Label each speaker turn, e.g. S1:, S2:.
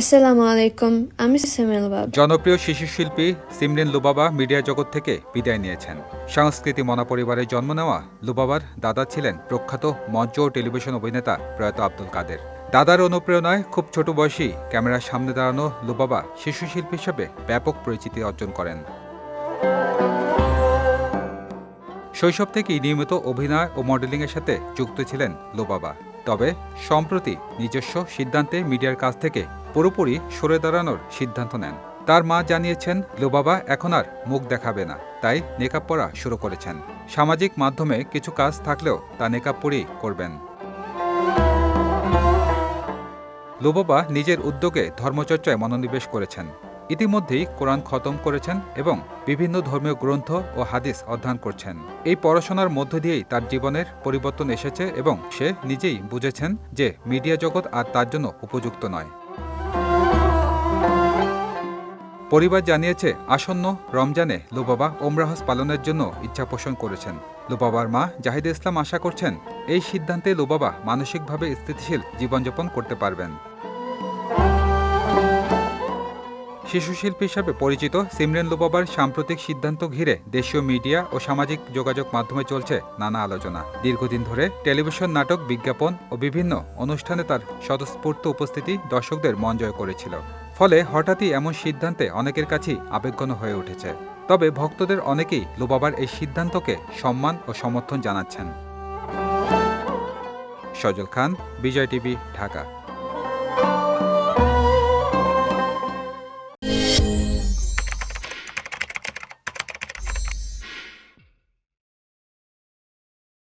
S1: আসসালামু আলাইকুম আমি
S2: জনপ্রিয় শিশু শিল্পী সিমরিন লুবাবা মিডিয়া জগৎ থেকে বিদায় নিয়েছেন। সংস্কৃতি মনা পরিবারে জন্ম নেওয়া লুবাবার দাদা ছিলেন প্রখ্যাত মঞ্চ ও টেলিভিশন অভিনেতা প্রয়াত আব্দুল কাদের। দাদার অনুপ্রেরণায় খুব ছোট বয়সী ক্যামেরার সামনে দাঁড়ানো লুবাবা শিশু শিল্পী হিসেবে ব্যাপক পরিচিতি অর্জন করেন। শৈশব থেকেই নিয়মিত অভিনয় ও মডেলিংয়ের সাথে যুক্ত ছিলেন লুবাবা। তবে, সম্প্রতি নিজস্ব সিদ্ধান্তে মিডিয়ার কাছ থেকে পুরোপুরি সরে দাঁড়ানোর সিদ্ধান্ত নেন। তার মা জানিয়েছেন লোবাবা এখন আর মুখ দেখাবে না। তাই নেকাব পরা শুরু করেছেন। সামাজিক মাধ্যমে কিছু কাজ থাকলেও তা নেকাব পরেই করবেন। লোবাবা নিজের উদ্যোগে ধর্মচর্চায় মনোনিবেশ করেছেন। ইতিমধ্যেই কোরআন খতম করেছেন এবং বিভিন্ন ধর্মীয় গ্রন্থ ও হাদিস অধ্যয়ন করছেন। এই পড়াশোনার মধ্য দিয়েই তার জীবনের পরিবর্তন এসেছে এবং সে নিজেই বুঝেছেন যে মিডিয়া জগৎ আর তার জন্য উপযুক্ত নয়। পরিবার জানিয়েছে, আসন্ন রমজানে লুবাবা ওমরাহজ পালনের জন্য ইচ্ছা পোষণ করেছেন। লুবাবার মা জাহিদ ইসলাম আশা করছেন, এই সিদ্ধান্তে লুবাবা মানসিকভাবে স্থিতিশীল জীবনযাপন করতে পারবেন। শিশু শিল্পী হিসাবে পরিচিত সিমরেন লুবাবার সাম্প্রতিক সিদ্ধান্ত ঘিরে দেশীয় মিডিয়া ও সামাজিক যোগাযোগ মাধ্যমে চলছে নানা আলোচনা। দীর্ঘদিন ধরে টেলিভিশন নাটক, বিজ্ঞাপন ও বিভিন্ন অনুষ্ঠানে তার স্বতঃস্ফূর্ত উপস্থিতি দর্শকদের মন জয় করেছিল। ফলে হঠাৎই এমন সিদ্ধান্তে অনেকের কাছেই আবেগঘন হয়ে উঠেছে। তবে ভক্তদের অনেকেই লোবাবার এই সিদ্ধান্তকে সম্মান ও সমর্থন জানাচ্ছেন। সজল খান, বিজয় টিভি, ঢাকা।